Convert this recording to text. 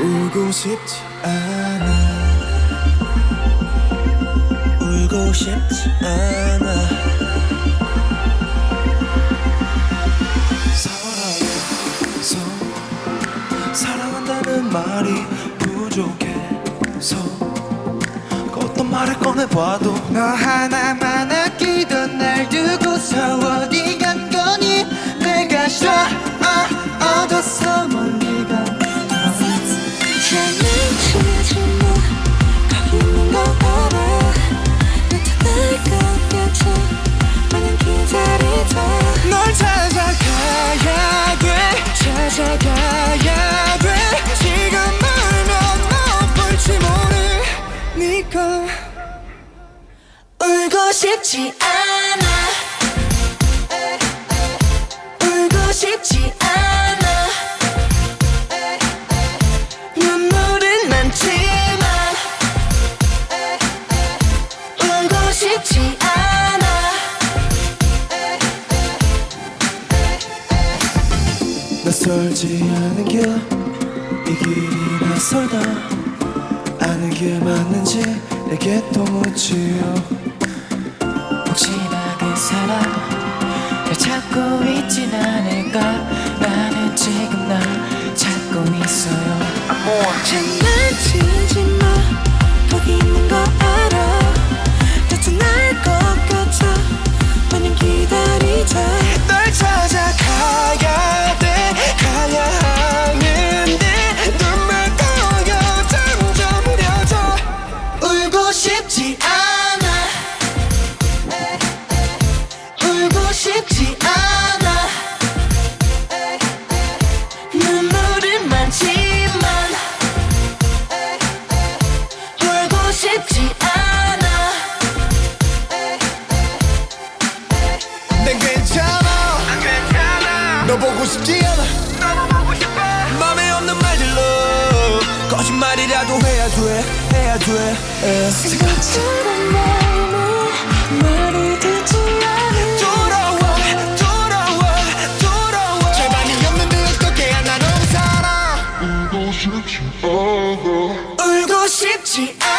울고 싶지 않아. 울고 싶지 않아. 사랑해서. 사랑한다는 말이 부족해서. 그 어떤 말을 꺼내봐도 너 하나만 아끼던 날 두고서 어디 싶지 않아. 울고 싶지 않아. 눈물은 많지만 울고 싶지 않아. 낯설지 않은 길이 길이 낯설다. 아는 길 맞는지 내게 또 묻지요 watching 보고 싶지 않아. 맘에 없는 말들로 거짓말이라도 해야 돼 해야 돼. 에. 생각처럼 마음에 말이 듣지 않은 돌아와 돌아와 돌아와. 절반이 없는데 어떻게 하나 넌 살아. 울고 싶지 않아